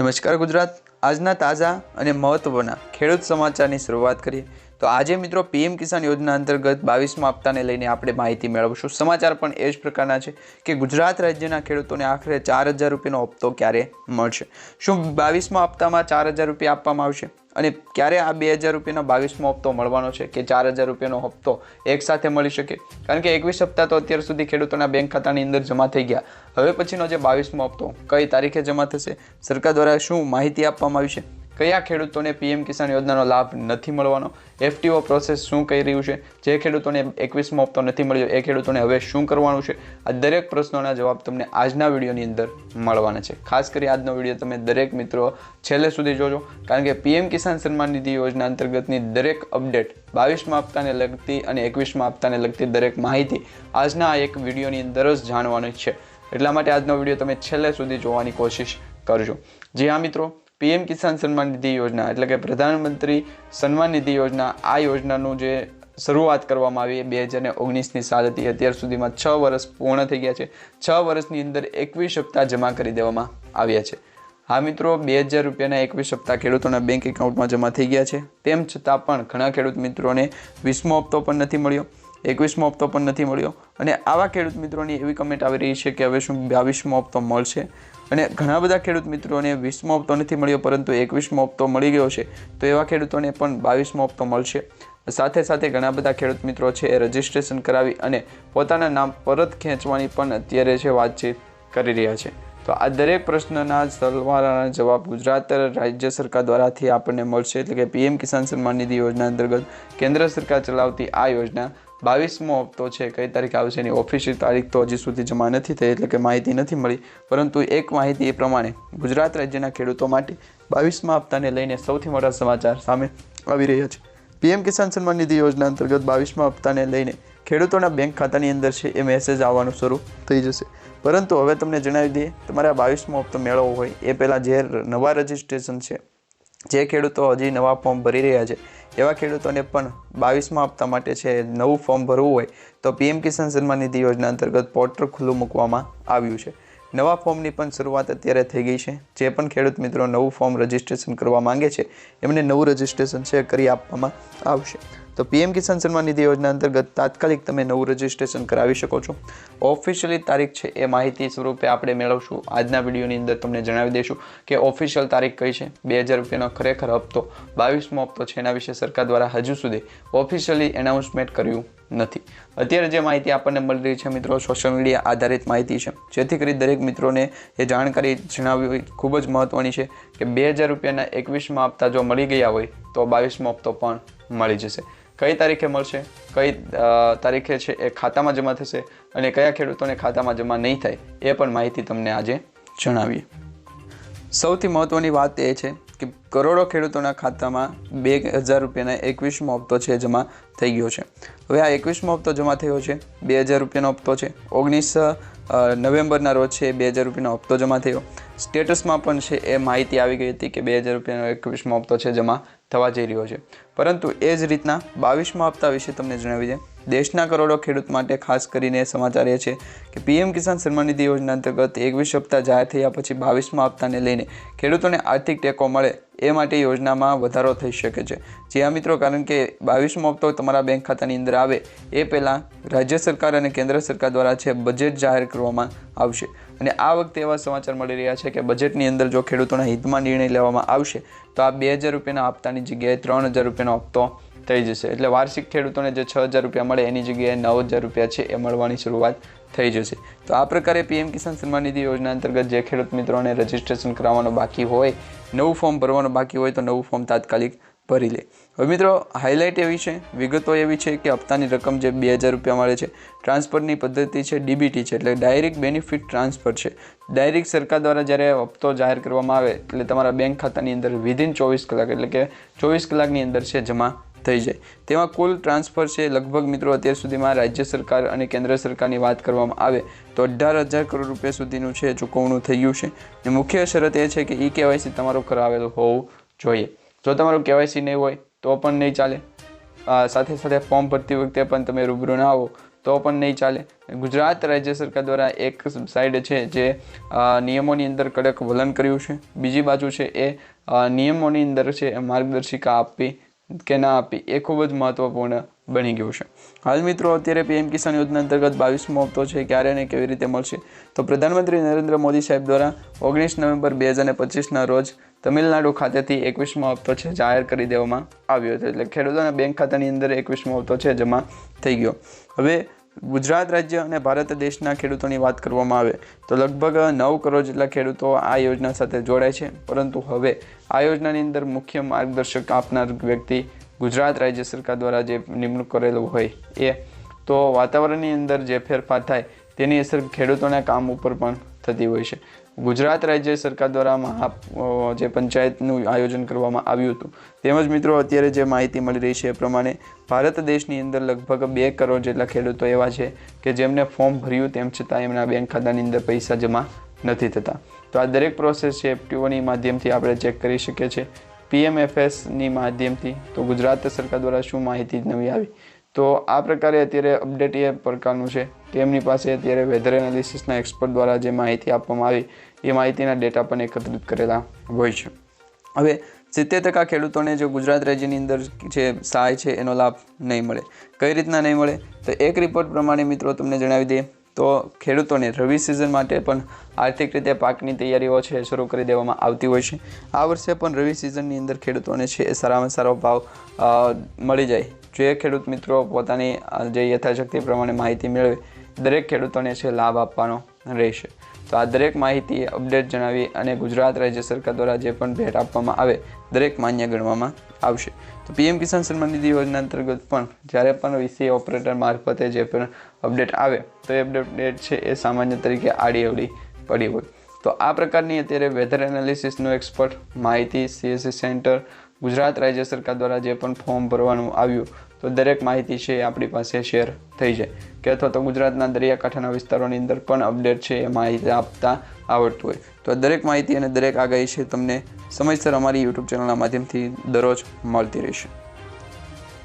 નમસ્કાર ગુજરાત. આજના તાજા અને મહત્ત્વના ખેડૂત સમાચારની શરૂઆત કરીએ. તો આજે મિત્રો પીએમ કિસાન યોજના અંતર્ગત બાવીસમાં હપ્તાને લઈને આપણે માહિતી મેળવશું. સમાચાર પણ એ જ પ્રકારના છે કે ગુજરાત રાજ્યના ખેડૂતોને આખરે ચાર હજાર રૂપિયાનો હપ્તો ક્યારે મળશે? શું બાવીસમાં હપ્તામાં ચાર હજાર રૂપિયા આપવામાં આવશે? અને ક્યારે આ બે હજાર રૂપિયાનો બાવીસમો હપ્તો મળવાનો છે કે ચાર હજાર રૂપિયાનો હપ્તો એક સાથે મળી શકે? કારણ કે એકવીસ હપ્તા તો અત્યાર સુધી ખેડૂતોના બેંક ખાતાની અંદર જમા થઈ ગયા. હવે પછીનો જે બાવીસમો હપ્તો કઈ તારીખે જમા થશે? સરકાર દ્વારા શું માહિતી આપવામાં આવી છે? કયા ખેડૂતોને પીએમ કિસાન યોજનાનો લાભ નથી મળવાનો? એફટીઓ પ્રોસેસ શું કહી રહ્યું છે? જે ખેડૂતોને એકવીસમો હપ્તો નથી મળ્યો, એ ખેડૂતોને હવે શું કરવાનું છે? આ દરેક પ્રશ્નોના જવાબ તમને આજના વિડીયોની અંદર મળવાના છે. ખાસ કરી આજનો વીડિયો તમે દરેક મિત્રો છેલ્લે સુધી જોજો, કારણ કે પીએમ કિસાન સન્માન નિધિ યોજના અંતર્ગતની દરેક અપડેટ બાવીસમાં હપ્તાને લગતી અને એકવીસમાં હપ્તાને લગતી દરેક માહિતી આજના આ એક વિડીયોની અંદર જ જાણવાની છે. એટલા માટે આજનો વીડિયો તમે છેલ્લે સુધી જોવાની કોશિશ કરજો. જી હા મિત્રો પીએમ કિસાન સન્માન નિધિ યોજના, એટલે કે પ્રધાનમંત્રી સન્માન નિધિ યોજના, આ યોજનાનું જે શરૂઆત કરવામાં આવી બે હજાર ને ઓગણીસની સાલ હતી. અત્યાર સુધીમાં છ વર્ષ પૂર્ણ થઈ ગયા છે. છ વર્ષની અંદર એકવીસ સપ્તાહ જમા કરી દેવામાં આવ્યા છે. હા મિત્રો, બે હજાર રૂપિયાના એકવીસ સપ્તાહ ખેડૂતોના બેંક એકાઉન્ટમાં જમા થઈ ગયા છે. તેમ છતાં પણ ઘણા ખેડૂત મિત્રોને વીસમો હપ્તો પણ નથી મળ્યો. એકવીસમો હપ્તો પણ નથી મળ્યો. અને આવા ખેડૂત મિત્રોની એવી કમેન્ટ આવી રહી છે કે હવે શું બાવીસમો હપ્તો મળશે. અને ઘણા બધા ખેડૂત મિત્રોને વીસમો હપ્તો નથી મળ્યો, પરંતુ એકવીસમો હપ્તો મળી ગયો છે. તો એવા ખેડૂતોને પણ બાવીસમો હપ્તો મળશે. સાથે સાથે ઘણા બધા ખેડૂત મિત્રો છે એ રજિસ્ટ્રેશન કરાવી અને પોતાના નામ પરત ખેંચવાની પણ અત્યારે છે વાતચીત કરી રહ્યા છે. તો આ દરેક પ્રશ્નના સવારના જવાબ ગુજરાત રાજ્ય સરકાર દ્વારાથી આપણને મળશે. એટલે કે પીએમ કિસાન સન્માન નિધિ યોજના અંતર્ગત કેન્દ્ર સરકાર ચલાવતી આ યોજના બાવીસમો હપ્તો છે, કઈ તારીખ આવશે એની ઓફિશિયલ તારીખ તો હજી સુધી જમા નથી થઈ, એટલે કે માહિતી નથી મળી. પરંતુ એક માહિતી એ પ્રમાણે ગુજરાત રાજ્યના ખેડૂતો માટે બાવીસમા હપ્તાને લઈને સૌથી મોટા સમાચાર સામે આવી રહ્યા છે. પીએમ કિસાન સન્માન નિધિ યોજના અંતર્ગત બાવીસમા હપ્તાને લઈને ખેડૂતોના બેંક ખાતાની અંદર છે એ મેસેજ આવવાનું શરૂ થઈ જશે. પરંતુ હવે તમને જણાવી દઈએ, તમારે આ બાવીસમો હપ્તો મેળવવો હોય, એ પહેલાં જે નવા રજિસ્ટ્રેશન છે, જે ખેડૂતો હજી નવા ફોર્મ ભરી રહ્યા છે એવા ખેડૂતોને પણ બાવીસમાં હપ્તા માટે છે નવું ફોર્મ ભરવું હોય તો પીએમ કિસાન સન્માન નિધિ યોજના અંતર્ગત પોર્ટલ ખુલ્લું મૂકવામાં આવ્યું છે. નવા ફોર્મની પણ શરૂઆત અત્યારે થઈ ગઈ છે. જે પણ ખેડૂત મિત્રો નવું ફોર્મ રજિસ્ટ્રેશન કરવા માંગે છે, એમને નવું રજિસ્ટ્રેશન છે કરી આપવામાં આવશે. તો પીએમ કિસાન સન્માન નિધિ યોજના અંતર્ગત તાત્કાલિક તમે નવું રજિસ્ટ્રેશન કરાવી શકો છો. ઓફિશિયલી તારીખ છે એ માહિતી સ્વરૂપે આપણે મેળવશું. આજના વિડીયોની અંદર તમને જણાવી દઈશું કે ઓફિશિયલ તારીખ કઈ છે. બે હજાર રૂપિયાનો ખરેખર હપ્તો, બાવીસમો હપ્તો છે એના વિશે સરકાર દ્વારા હજુ સુધી ઓફિશિયલી એનાઉન્સમેન્ટ કર્યું નથી. અત્યારે જે માહિતી આપણને મળી રહી છે મિત્રો સોશિયલ મીડિયા આધારિત માહિતી છે. જેથી કરી દરેક મિત્રોને એ જાણકારી જણાવવી ખૂબ જ મહત્ત્વની છે કે બે હજાર રૂપિયાના એકવીસમાં હપ્તા જો મળી ગયા હોય તો બાવીસમો હપ્તો પણ મળી જશે. કઈ તારીખે મળશે, કઈ તારીખે છે એ ખાતામાં જમા થશે અને કયા ખેડૂતોને ખાતામાં જમા નહીં થાય એ પણ માહિતી તમને આજે જણાવીએ. સૌથી મહત્ત્વની વાત એ છે કે કરોડો ખેડૂતોના ખાતામાં બે હજાર રૂપિયાના એકવીસમો હપ્તો છે જમા થઈ ગયો છે. હવે આ એકવીસમો હપ્તો જમા થયો છે, બે હજાર રૂપિયાનો હપ્તો છે. ઓગણીસ નવેમ્બરના રોજ છે બે હજાર રૂપિયાનો હપ્તો જમા થયો. સ્ટેટસમાં પણ છે એ માહિતી આવી ગઈ હતી કે બે હજાર રૂપિયાનો એકવીસમો હપ્તો છે જમા થવા જઈ રહ્યો છે. પરંતુ એ જ રીતના બાવીસમા હપ્તા વિશે તમને જણાવી દે. દેશના કરોડો ખેડૂત માટે ખાસ કરીને સમાચાર એ છે કે પીએમ કિસાન સન્માન નિધિ યોજના અંતર્ગત એકવીસ સપ્તાહ જાહેર થયા પછી બાવીસમાં હપ્તાને લઈને ખેડૂતોને આર્થિક ટેકો મળે એ માટે યોજનામાં વધારો થઈ શકે છે. જે આ મિત્રો, કારણ કે બાવીસમો હપ્તો તમારા બેંક ખાતાની અંદર આવે એ પહેલાં રાજ્ય સરકાર અને કેન્દ્ર સરકાર દ્વારા છે બજેટ જાહેર કરવામાં આવશે. અને આ વખતે એવા સમાચાર મળી રહ્યા છે કે બજેટની અંદર જો ખેડૂતોના હિતમાં નિર્ણય લેવામાં આવશે તો આ બે હજાર રૂપિયાના હપ્તાની જગ્યાએ ત્રણ હજાર રૂપિયાનો હપ્તો થઈ જશે. એટલે વાર્ષિક ખેડૂતોને જે છ હજાર રૂપિયા મળે, એની જગ્યાએ નવ હજાર રૂપિયા છે, એ મળવાની શરૂઆત થઈ જશે. તો આ પ્રકારે પીએમ કિસાન સન્માન નિધિ યોજના અંતર્ગત જે ખેડૂત મિત્રોને રજિસ્ટ્રેશન કરાવવાનું બાકી હોય, નવું ફોર્મ ભરવાનું બાકી હોય, તો નવું ફોર્મ તાત્કાલિક ભરી લે. હવે મિત્રો હાઇલાઇટ એવી છે, વિગતો એવી છે કે હપ્તાની રકમ જે બે હજાર રૂપિયા મળે છે, ટ્રાન્સફરની પદ્ધતિ છે, ડીબીટી છે, એટલે ડાયરેક્ટ બેનિફિટ ટ્રાન્સફર છે. ડાયરેક્ટ સરકાર દ્વારા જ્યારે હપ્તો જાહેર કરવામાં આવે, એટલે તમારા બેંક ખાતાની અંદર વિધિન ચોવીસ કલાક, એટલે કે ચોવીસ કલાકની અંદર છે જમા થઈ જાય. તેમાં કુલ ટ્રાન્સફર છે લગભગ મિત્રો અત્યાર સુધીમાં રાજ્ય સરકાર અને કેન્દ્ર સરકારની વાત કરવામાં આવે તો અઢાર હજાર કરોડ રૂપિયા સુધીનું છે ચૂકવણું થઈ ગયું છે. અને મુખ્ય શરત એ છે કે ઈ કેવાયસી તમારું કરાવેલું હોવું જોઈએ. જો તમારું કેવાયસી નહીં હોય તો પણ નહીં ચાલે. સાથે સાથે ફોર્મ ભરતી વખતે પણ તમે રૂબરૂ ના આવો તો પણ નહીં ચાલે. ગુજરાત રાજ્ય સરકાર દ્વારા એક સાઈડ છે જે નિયમોની અંદર કડક વલણ કર્યું છે. બીજી બાજુ છે એ નિયમોની અંદર છે એ માર્ગદર્શિકા આપવી કે ના આપી એ ખૂબ જ મહત્વપૂર્ણ બની ગયું છે. હાલ મિત્રો અત્યારે પીએમ કિસાન યોજના અંતર્ગત બાવીસમો હપ્તો છે, ક્યારે અને કેવી રીતે મળશે? તો પ્રધાનમંત્રી નરેન્દ્ર મોદી સાહેબ દ્વારા ઓગણીસ નવેમ્બર બે હજાર પચીસના રોજ તમિલનાડુ ખાતેથી એકવીસમો હપ્તો છે, જાહેર કરી દેવામાં આવ્યો હતો. એટલે ખેડૂતોના બેંક ખાતાની અંદર એકવીસમો હપ્તો છે, જમા થઈ ગયો. હવે ગુજરાત રાજ્ય અને ભારત દેશના ખેડૂતોની વાત કરવામાં આવે તો લગભગ નવ કરોડ જેટલા ખેડૂતો આ યોજના સાથે જોડાય છે. પરંતુ હવે આ યોજનાની અંદર મુખ્ય માર્ગદર્શક આપનાર વ્યક્તિ ગુજરાત રાજ્ય સરકાર દ્વારા જે નિમણૂક કરેલું હોય એ તો વાતાવરણની અંદર જે ફેરફાર થાય તેની અસર ખેડૂતોના કામ ઉપર પણ થતી હોય છે. ગુજરાત રાજ્ય સરકાર દ્વારા મહા જે પંચાયતનું આયોજન કરવામાં આવ્યું હતું. તેમજ મિત્રો, અત્યારે જે માહિતી મળી રહી છે એ પ્રમાણે ભારત દેશની અંદર લગભગ બે કરોડ જેટલા ખેડૂતો એવા છે કે જેમને ફોર્મ ભર્યું તેમ છતાં એમના બેંક ખાતાની અંદર પૈસા જમા નથી થતા. તો આ દરેક પ્રોસેસ છે એફટીઓની માધ્યમથી આપણે ચેક કરી શકીએ છીએ. પીએમએફએસની માધ્યમથી તો ગુજરાત સરકાર દ્વારા શું માહિતી નવી આવી? તો આ પ્રકારે અત્યારે અપડેટ એ પ્રકારનું છે. કે એમની પાસે અત્યારે વેધર એનાલિસિસના એક્સપર્ટ દ્વારા જે માહિતી આપવામાં આવી, એ માહિતીના ડેટા પણ એકત્રિત કરેલા હોય છે. હવે, સિત્તેર ટકા ખેડૂતોને જો ગુજરાત રાજ્યની અંદર જે સહાય છે, એનો લાભ નહીં મળે. કઈ રીતના નહીં મળે? તો એક રિપોર્ટ પ્રમાણે મિત્રો તમને જણાવી દઈએ. તો ખેડૂતોને રવિ સિઝન માટે પણ આર્થિક રીતે પાકની તૈયારીઓ છે શરૂ કરી દેવામાં આવતી હોય છે. આ વર્ષે પણ રવિ સિઝનની અંદર ખેડૂતોને છે, એ સારામાં સારો ભાવ મળી જાય. જે ખેડૂત મિત્રો પોતાની જે યથાશક્તિ પ્રમાણે માહિતી મેળવે, દરેક ખેડૂતોને છે લાભ આપવાનો રહેશે. તો આ દરેક માહિતી અપડેટ જણાવી અને ગુજરાત રાજ્ય સરકાર દ્વારા જે પણ ભેટ આપવામાં આવે, દરેક માન્ય ગણવામાં આવશે. તો પીએમ કિસાન સન્માન નિધિ યોજના અંતર્ગત પણ જ્યારે પણ વીસી ઓપરેટર મારફતે જે પણ અપડેટ આવે, તો એ અપડેટ છે એ સામાન્ય તરીકે આડી અવડી પડી હોય. તો આ પ્રકારની અત્યારે વેધર એનાલિસિસનો એક્સપર્ટ માહિતી સીએસસી સેન્ટર ગુજરાત રાજ્ય સરકાર દ્વારા જે પણ ફોર્મ ભરવાનું આવ્યું, તો દરેક માહિતી છે એ આપણી પાસે શેર થઈ જાય. કે અથવા તો ગુજરાતના દરિયાકાંઠાના વિસ્તારોની અંદર પણ અપડેટ છે એ માહિતી આપતા આવડતું હોય. તો દરેક માહિતી અને દરેક આગાહી છે તમને સમયસર અમારી યુટ્યુબ ચેનલના માધ્યમથી દરરોજ મળતી રહેશે.